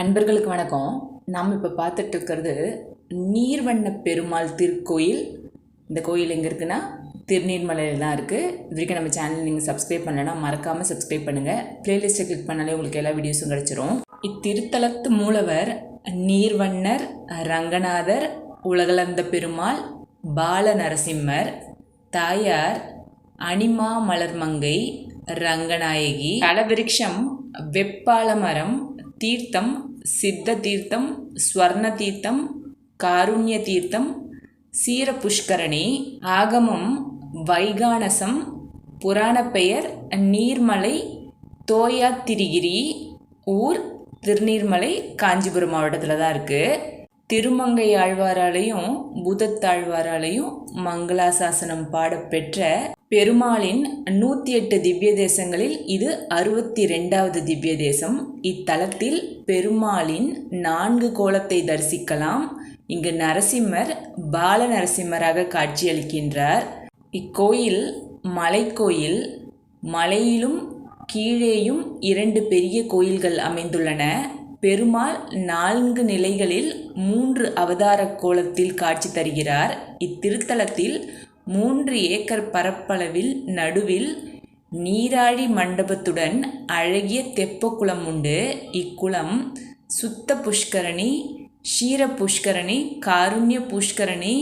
அன்பர்களுக்கு வணக்கம். நாம் இப்போ பார்த்துட்டு இருக்கிறது நீர்வண்ண பெருமாள் திருக்கோயில். இந்த கோயில் எங்கே இருக்குன்னா திருநீர்மலையில் தான் இருக்குது இது வரைக்கும் நம்ம சேனல் நீங்கள் சப்ஸ்கிரைப் பண்ணலைன்னா மறக்காமல் சப்ஸ்கிரைப் பண்ணுங்கள் ப்ளேலிஸ்ட்டை கிளிக் பண்ணாலே உங்களுக்கு எல்லா வீடியோஸும் கிடச்சிரும். இத்திருத்தலத்து மூலவர் நீர்வண்ணர் ரங்கநாதர் உலகளந்த பெருமாள் பால நரசிம்மர் தாயார் அனிமா மலர்மங்கை ரங்கநாயகி தலவிருட்சம் வெப்பாள மரம் தீர்த்தம் சித்த தீர்த்தம் ஸ்வர்ண தீர்த்தம் காருண்ய தீர்த்தம் சீர புஷ்கரணி ஆகமம் வைகானசம் புராண பெயர் நீர்மலை தோயாத்திரிகிரி ஊர் திருநீர்மலை காஞ்சிபுரம் மாவட்டத்தில் தான் இருக்குது திருமங்கை ஆழ்வாராலையும் பூதத்தாழ்வாராலையும் மங்களாசாசனம் பாடப்பெற்ற பெருமாளின் நூற்றி எட்டு திவ்ய தேசங்களில் இது அறுபத்தி ரெண்டாவது திவ்ய தேசம் இத்தலத்தில் பெருமாளின் நான்கு கோலத்தை தரிசிக்கலாம். இங்கு நரசிம்மர் பால நரசிம்மராக காட்சியளிக்கின்றார். இக்கோயில் மலைக்கோயில் மலையிலும் கீழேயும் இரண்டு பெரிய கோயில்கள் அமைந்துள்ளன. பெருமாள் நான்கு நிலைகளில் மூன்று அவதார கோலத்தில் காட்சி தருகிறார். இத்திருத்தலத்தில் மூன்று ஏக்கர் பரப்பளவில் நடுவில் நீராழி மண்டபத்துடன் அழகிய தெப்பக்குளம் உண்டு. இக்குளம் சுத்த புஷ்கரணி ஷீர புஷ்கரணி காருண்ய புஷ்கரணி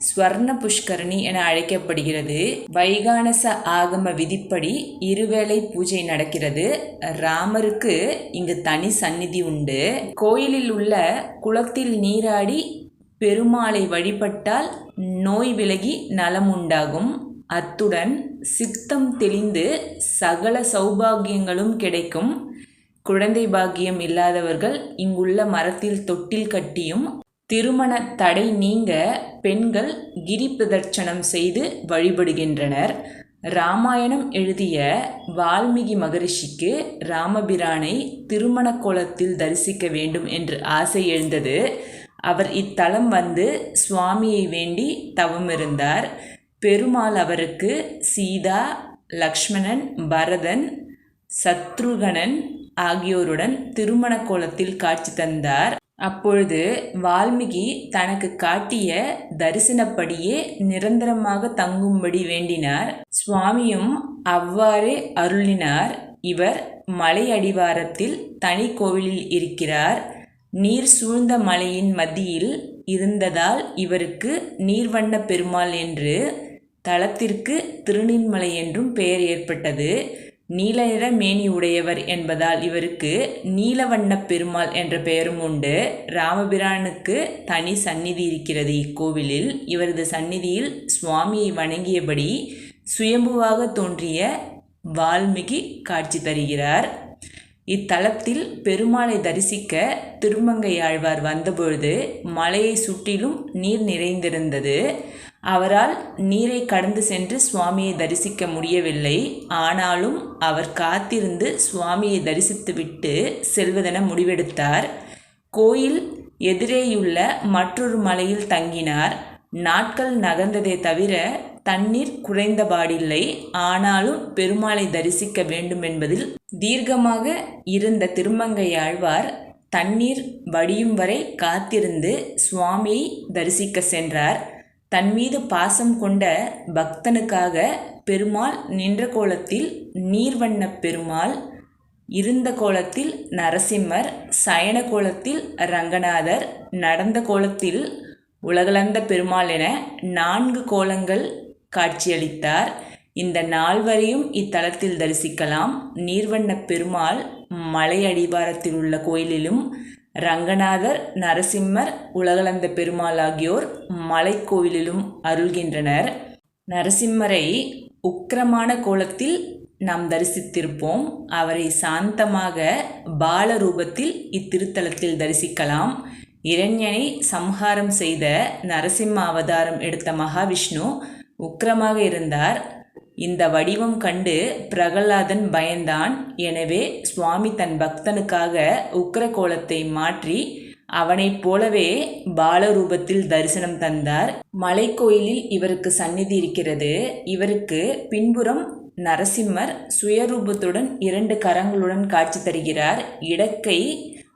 ஸ்வர்ண புஷ்கரணி என அழைக்கப்படுகிறது. வைகானச ஆகம விதிப்படி இருவேளை பூஜை நடக்கிறது. ராமருக்கு இங்கு தனி சந்நிதி உண்டு. கோயிலில் உள்ள குளத்தில் நீராடி பெருமாளை வழிபட்டால் நோய் விலகி நலம் உண்டாகும். அத்துடன் சித்தம் தெளிந்து சகல சௌபாகியங்களும் கிடைக்கும். குழந்தை பாக்கியம் இல்லாதவர்கள் இங்குள்ள மரத்தில் தொட்டில் கட்டியும் திருமண தடை நீங்க பெண்கள் கிரி பிரதட்சணம் செய்து வழிபடுகின்றனர். ராமாயணம் எழுதிய வால்மீகி மகரிஷிக்கு ராமபிரானை திருமண கோலத்தில் தரிசிக்க வேண்டும் என்று ஆசை எழுந்தது. அவர் இத்தலம் வந்து சுவாமியை வேண்டி தவமிருந்தார் பெருமாள் அவருக்கு சீதா லக்ஷ்மணன் பரதன் சத்ருகணன் ஆகியோருடன் திருமண கோலத்தில் காட்சி தந்தார். அப்பொழுது வால்மீகி தனக்கு காட்டிய தரிசனப்படியே நிரந்தரமாக தங்கும்படி வேண்டினார். சுவாமியும் அவ்வாறே அருளினார். இவர் மலை அடிவாரத்தில் தனி கோவிலில் இருக்கிறார். நீர் சூழ்ந்த மலையின் மத்தியில் இருந்ததால் இவருக்கு நீர்வண்ண பெருமாள் என்று தலத்திற்கு திருநின்மலை என்றும் பெயர் ஏற்பட்டது. நீல நிற மேனி உடையவர் என்பதால் இவருக்கு நீலவண்ண பெருமாள் என்ற பெயரும் உண்டு. ராமபிரானுக்கு தனி சந்நிதி இருக்கிறது இக்கோவிலில். இவரது சந்நிதியில் சுவாமியை வணங்கியபடி சுயம்புவாக தோன்றிய வால்மீகி காட்சி தருகிறார். இத்தலத்தில் பெருமாளை தரிசிக்க திருமங்கை ஆழ்வார் வந்தபொழுது மலையை சுற்றிலும் நீர் நிறைந்திருந்தது. அவரால் நீரை கடந்து சென்று சுவாமியை தரிசிக்க முடியவில்லை. ஆனாலும் அவர் காத்திருந்து சுவாமியை தரிசித்துவிட்டு செல்வதென முடிவெடுத்தார். கோயில் எதிரேயுள்ள மற்றொரு மலையில் தங்கினார். நாட்கள் நகர்ந்ததே தவிர தண்ணீர் குறைந்தபாடில்லை ஆனாலும் பெருமாளை தரிசிக்க வேண்டும் என்பதில் தீர்க்கமாக இருந்த திருமங்கை ஆழ்வார் தண்ணீர் வடியும் வரை காத்திருந்து சுவாமியை தரிசிக்க சென்றார். தன் மீது பாசம் கொண்ட பக்தனுக்காக பெருமாள் நின்ற கோலத்தில் நீர்வண்ண பெருமாள் இருந்த கோலத்தில் நரசிம்மர் சயன கோலத்தில் ரங்கநாதர் நடந்த கோலத்தில் உலகளந்த பெருமாள் என நான்கு கோலங்கள் காட்சியளித்தார். இந்த நால்வரையும் இத்தலத்தில் தரிசிக்கலாம். நீர்வண்ண பெருமாள் மலை அடிவாரத்தில் உள்ள கோயிலிலும் ரங்கநாதர் நரசிம்மர் உலகளந்த பெருமாள் ஆகியோர் மலைக்கோவிலிலும் அருள்கின்றனர். நரசிம்மரை உக்கிரமான கோலத்தில் நாம் தரிசித்திருப்போம். அவரை சாந்தமாக பால ரூபத்தில் இத்திருத்தலத்தில் தரிசிக்கலாம். இரண்யனை சம்ஹாரம் செய்த நரசிம்ம அவதாரம் எடுத்த மகாவிஷ்ணு உக்கிரமாக இருந்தார். இந்த வடிவம் கண்டு பிரகலாதன் பயந்தான். எனவே சுவாமி தன் பக்தனுக்காக உக்கிர கோலத்தை மாற்றி அவனைப் போலவே பாலரூபத்தில் தரிசனம் தந்தார். மலைக்கோயிலில் இவருக்கு சந்நிதி இருக்கிறது. இவருக்கு பின்புறம் நரசிம்மர் சுயரூபத்துடன் இரண்டு கரங்களுடன் காட்சி தருகிறார். இடக்கை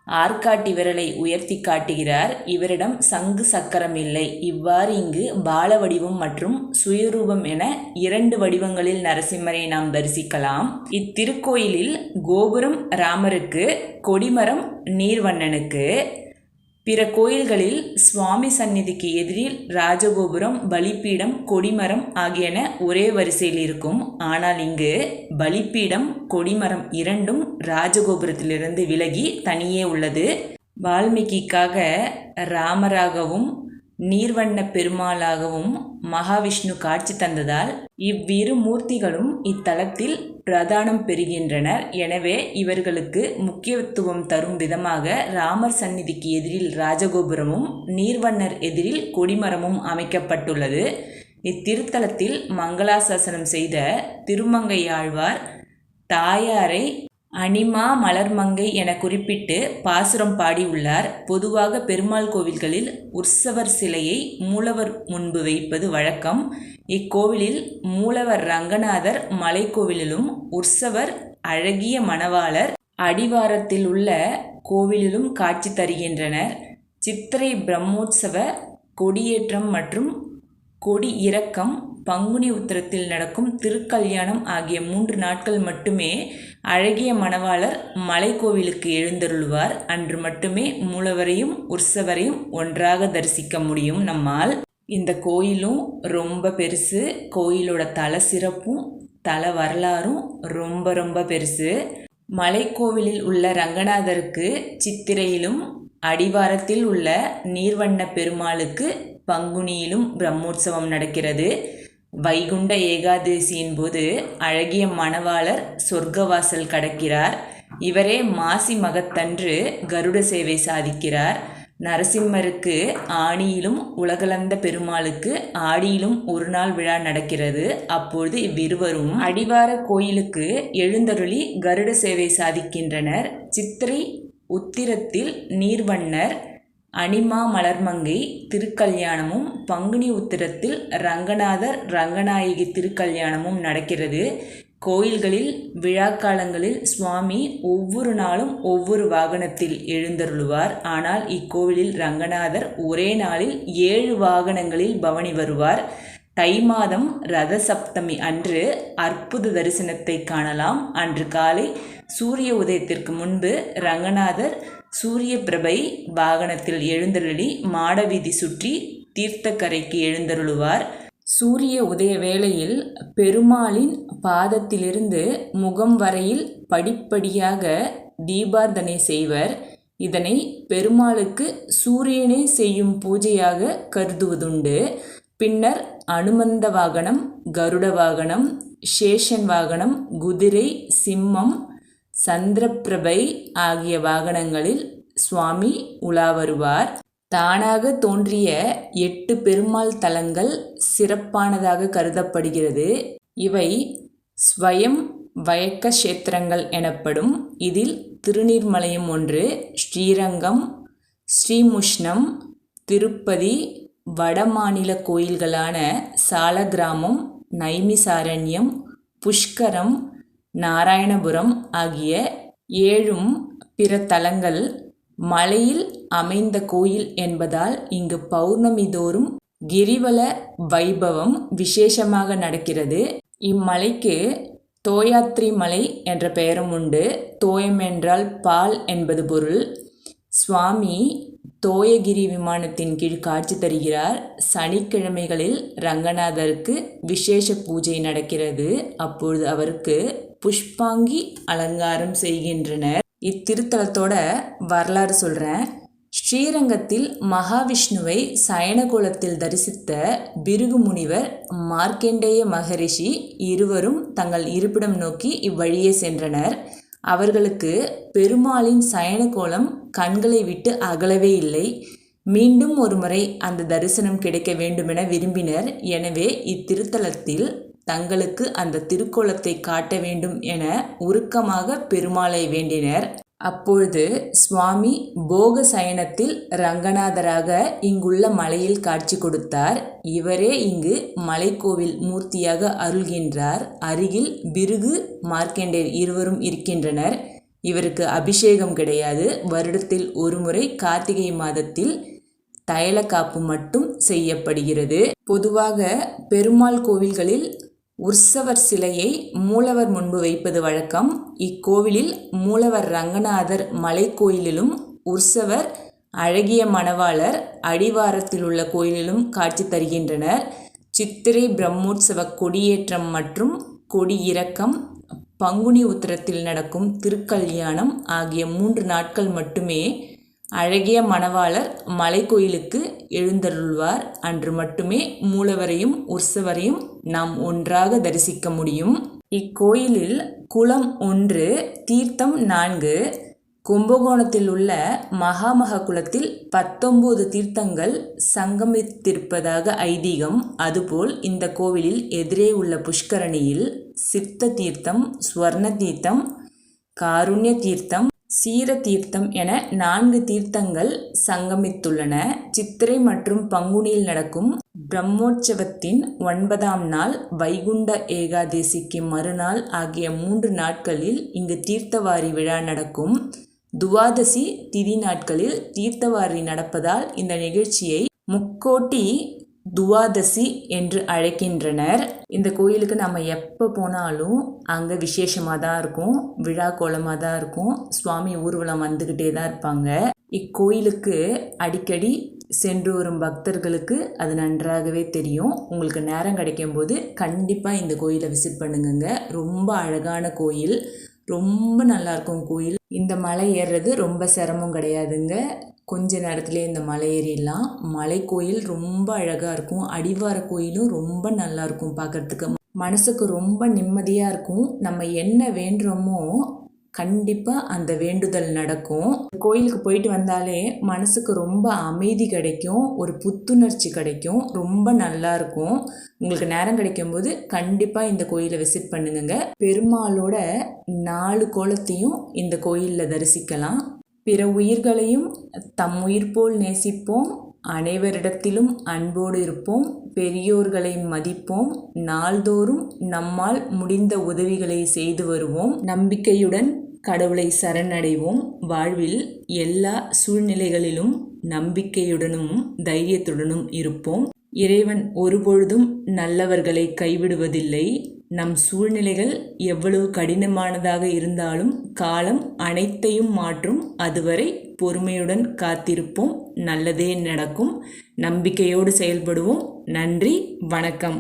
ஆர்காட்டி விரலை உயர்த்தி காட்டுகிறார். இவரிடம் சங்கு சக்கரம் இல்லை. இவ்வாறு இங்கு பால வடிவம் மற்றும் சுயரூபம் என இரண்டு வடிவங்களில் நரசிம்மரை நாம் தரிசிக்கலாம். இத்திருக்கோயிலில் கோபுரம் ராமருக்கு கொடிமரம் நீர்வண்ணனுக்கு பிற கோயில்களில் சுவாமி சந்நிதிக்கு எதிரில் ராஜகோபுரம் பலிப்பீடம் கொடிமரம் ஆகியன ஒரே வரிசையில் இருக்கும். ஆனால் இங்கு பலிப்பீடம் கொடிமரம் இரண்டும் ராஜகோபுரத்திலிருந்து விலகி தனியே உள்ளது. வால்மீகிக்காக ராமராகவும் நீர்வண்ண பெருமாளாகவும் மகாவிஷ்ணு காட்சி தந்ததால் இவ்விரு மூர்த்திகளும் இத்தலத்தில் பிரதானம் பெறுகின்றனர். எனவே இவர்களுக்கு முக்கியத்துவம் தரும் விதமாக ராமர் சந்நிதிக்கு எதிரில் ராஜகோபுரமும் நீர்வண்ணர் எதிரில் கொடிமரமும் அமைக்கப்பட்டுள்ளது. இத்திருத்தலத்தில் மங்களாசாசனம் செய்த திருமங்கையாழ்வார் தாயாரை அனிமா மலர்மங்கை என குறிப்பிட்டு பாசுரம் பாடியுள்ளார். பொதுவாக பெருமாள் கோவில்களில் உற்சவர் சிலையை மூலவர் முன்பு வைப்பது வழக்கம். இக்கோவிலில் மூலவர் ரங்கநாதர் மலைக்கோவிலிலும் உற்சவர் அழகிய மணவாளர் அடிவாரத்தில் உள்ள கோவிலிலும் காட்சி தருகின்றனர். சித்திரை பிரம்மோற்சவ கொடியேற்றம் மற்றும் கொடி இறக்கம் பங்குனி உத்திரத்தில் நடக்கும் திருக்கல்யாணம் ஆகிய மூன்று நாட்கள் மட்டுமே அழகிய மணவாளர் மலைக்கோவிலுக்கு எழுந்தருள்வார். அன்று மட்டுமே மூலவரையும் உற்சவரையும் ஒன்றாக தரிசிக்க முடியும் நம்மால். இந்த கோயிலும் ரொம்ப பெருசு. கோயிலோட தல சிறப்பும் தல வரலாறும் ரொம்ப ரொம்ப பெருசு. மலைக்கோவிலில் உள்ள ரங்கநாதருக்கு சித்திரையிலும் அடிவாரத்தில் உள்ள நீர்வண்ண பெருமாளுக்கு பங்குனியிலும் பிரம்மோற்சவம் நடக்கிறது. வைகுண்ட ஏகாதசியின் போது அழகிய மணவாளர் சொர்க்கவாசல் கடக்கிறார். இவரே மாசி மகத்தன்று கருட சேவை சாதிக்கிறார். நரசிம்மருக்கு ஆணியிலும் உலகளந்த பெருமாளுக்கு ஆடியிலும் ஒரு நாள் விழா நடக்கிறது. அப்பொழுது இவ்விருவரும் அடிவார கோயிலுக்கு எழுந்தருளி கருட சேவை சாதிக்கின்றனர். சித்திரை உத்திரத்தில் நீர்வண்ணர் அனிமா மலர்மங்கை திருக்கல்யாணமும் பங்குனி உத்திரத்தில் ரங்கநாதர் ரங்கநாயகி திருக்கல்யாணமும் நடக்கிறது. கோயில்களில் விழாக்காலங்களில் சுவாமி ஒவ்வொரு நாளும் ஒவ்வொரு வாகனத்தில் எழுந்தருளுவார். ஆனால் இக்கோவிலில் ரங்கநாதர் ஒரே நாளில் ஏழு வாகனங்களில் பவனி வருவார். தை மாதம் ரத சப்தமி அன்று அற்புத தரிசனத்தை காணலாம். அன்று காலை சூரிய உதயத்திற்கு முன்பு ரங்கநாதர் சூரிய பிரபை வாகனத்தில் எழுந்தருளி மாடவீதி சுற்றி தீர்த்தக்கரைக்கு எழுந்தருளுவார். சூரிய உதய வேளையில் பெருமாளின் பாதத்திலிருந்து முகம் வரையில் படிப்படியாக தீபார்த்தனை செய்வர். இதனை பெருமாளுக்கு சூரியனே செய்யும் பூஜையாக கருதுவதுண்டு. பின்னர் அனுமந்த வாகனம் கருட வாகனம் சேஷன் வாகனம் குதிரை சிம்மம் சந்திரப்பிரபை ஆகிய வாகனங்களில் சுவாமி உலா வருவார். தானாக தோன்றிய எட்டு பெருமாள் தலங்கள் சிறப்பானதாக கருதப்படுகிறது. இவை ஸ்வயம் வயக்க கஷேத்திரங்கள் எனப்படும். இதில் திருநீர்மலையும் ஒன்று ஸ்ரீரங்கம் ஸ்ரீமுஷ்ணம் திருப்பதி வடமாநில கோயில்களான சாலக்கிராமம் நைமிசாரண்யம் புஷ்கரம் நாராயணபுரம் ஆகிய ஏழும் பிற தலங்கள் மலையில் அமைந்த கோயில் என்பதால் இங்கு பௌர்ணமி தோறும் கிரிவல வைபவம் விசேஷமாக நடக்கிறது. இம்மலைக்கு தோயாத்ரி மலை என்ற பெயரும் உண்டு. தோயம் என்றால் பால் என்பது பொருள். சுவாமி தோயகிரி விமானத்தின் கீழ் காட்சி தருகிறார். சனிக்கிழமைகளில் ரங்கநாதருக்கு விசேஷ பூஜை நடக்கிறது. அப்பொழுது அவருக்கு புஷ்பாங்கி அலங்காரம் செய்கின்றனர். இத்திருத்தலத்தோட வரலாறு சொல்கிறேன் ஸ்ரீரங்கத்தில் மகாவிஷ்ணுவை சயனகோலத்தில் தரிசித்த பிருகு முனிவர் மார்க்கண்டேய மகரிஷி இருவரும் தங்கள் இருப்பிடம் நோக்கி இவ்வழியே சென்றனர். அவர்களுக்கு பெருமாளின் சயனகோலம் கண்களை விட்டு அகலவே இல்லை. மீண்டும் ஒருமுறை அந்த தரிசனம் கிடைக்க வேண்டுமென விரும்பினர். எனவே இத்திருத்தலத்தில் தங்களுக்கு அந்த திருக்கோலத்தை காட்ட வேண்டும் என உருக்கமாக பெருமாளை வேண்டினர். அப்பொழுது சுவாமி போக சயனத்தில் ரங்கநாதராக இங்குள்ள மலையில் காட்சி கொடுத்தார். இவரே இங்கு மலைக்கோவில் மூர்த்தியாக அருள்கின்றார். அருகில் பிருகு மார்க்கண்டேர் இருவரும் இருக்கின்றனர். இவருக்கு அபிஷேகம் கிடையாது. வருடத்தில் ஒருமுறை கார்த்திகை மாதத்தில் தைலக்காப்பு மட்டும் செய்யப்படுகிறது. பொதுவாக பெருமாள் கோவில்களில் உற்சவர் சிலையை மூலவர் முன்பு வைப்பது வழக்கம். இக்கோவிலில் மூலவர் ரங்கநாதர் மலைக்கோயிலிலும் உற்சவர் அழகிய மணவாளர் அடிவாரத்தில் உள்ள கோயிலிலும் காட்சி தருகின்றனர். சித்திரை பிரம்மோற்சவ கொடியேற்றம் மற்றும் கொடி இறக்கம் பங்குனி உத்திரத்தில் நடக்கும் திருக்கல்யாணம் ஆகிய மூன்று நாட்கள் மட்டுமே அழகிய மணவாளர் மலைக்கோயிலுக்கு எழுந்தருள்வார். அன்று மட்டுமே மூலவரையும் உற்சவரையும் நாம் ஒன்றாக தரிசிக்க முடியும். இக்கோயிலில் குளம் ஒன்று தீர்த்தம் நான்கு கும்பகோணத்தில் உள்ள மகாமக குளத்தில் பத்தொன்பது தீர்த்தங்கள் சங்கமித்திருப்பதாக ஐதீகம். அதுபோல் இந்த கோவிலில் எதிரே உள்ள புஷ்கரணியில் சித்த தீர்த்தம் ஸ்வர்ண தீர்த்தம் காருண்ய தீர்த்தம் சீர தீர்த்தம் என நான்கு தீர்த்தங்கள் சங்கமித்துள்ளன. சித்திரை மற்றும் பங்குனியில் நடக்கும் பிரம்மோற்சவத்தின் ஒன்பதாம் நாள் வைகுண்ட ஏகாதேசிக்கு மறுநாள் ஆகிய மூன்று நாட்களில் இங்கு தீர்த்தவாரி விழா நடக்கும். துவாதசி திதி நாட்களில் தீர்த்தவாரி நடப்பதால் இந்த நிகழ்ச்சியை முக்கோட்டி துவாதசி என்று அழைக்கின்றனர். இந்த கோயிலுக்கு நம்ம எப்போ போனாலும் அங்கே விசேஷமாக தான் இருக்கும். விழா கோலமாக தான் இருக்கும். சுவாமி ஊர்வலம் வந்துக்கிட்டே தான் இருப்பாங்க. இக்கோயிலுக்கு அடிக்கடி சென்று வரும் பக்தர்களுக்கு அது நன்றாகவே தெரியும். உங்களுக்கு நேரம் கிடைக்கும் போது கண்டிப்பாக இந்த கோயிலை விசிட் பண்ணுங்கங்க. ரொம்ப அழகான கோயில். ரொம்ப நல்லாயிருக்கும் கோயில். இந்த மலை ஏறுறது ரொம்ப சிரமம் கிடையாதுங்க. கொஞ்ச நேரத்துலேயே இந்த மலை ஏறிடலாம். மலை கோயில் ரொம்ப அழகாக இருக்கும். அடிவார கோயிலும் ரொம்ப நல்லா இருக்கும் பார்க்குறதுக்கு. மனசுக்கு ரொம்ப நிம்மதியாக இருக்கும். நம்ம என்ன வேண்டுறோமோ கண்டிப்பாக அந்த வேண்டுதல் நடக்கும். கோயிலுக்கு போயிட்டு வந்தாலே மனசுக்கு ரொம்ப அமைதி கிடைக்கும். ஒரு புத்துணர்ச்சி கிடைக்கும். ரொம்ப நல்லா இருக்கும். உங்களுக்கு நேரம் கிடைக்கும்போது கண்டிப்பாக இந்த கோயிலை விசிட் பண்ணுங்க. பெருமாளோட நாலு கோலத்தையும் இந்த கோயிலில் தரிசிக்கலாம். பிற உயிர்களையும் தம் உயிர் போல் நேசிப்போம். அனைவரிடத்திலும் அன்போடு இருப்போம். பெரியோர்களை மதிப்போம். நாள்தோறும் நம்மால் முடிந்த உதவிகளை செய்து வருவோம். நம்பிக்கையுடன் கடவுளை சரணடைவோம். வாழ்வில் எல்லா சூழ்நிலைகளிலும் நம்பிக்கையுடனும் தைரியத்துடனும் இருப்போம். இறைவன் ஒருபொழுதும் நல்லவர்களை கைவிடுவதில்லை. நம் சூழ்நிலைகள் எவ்வளவு கடினமானதாக இருந்தாலும் காலம் அனைத்தையும் மாற்றும். அதுவரை பொறுமையுடன் காத்திருப்போம். நல்லதே நடக்கும். நம்பிக்கையோடு செயல்படுவோம். நன்றி. வணக்கம்.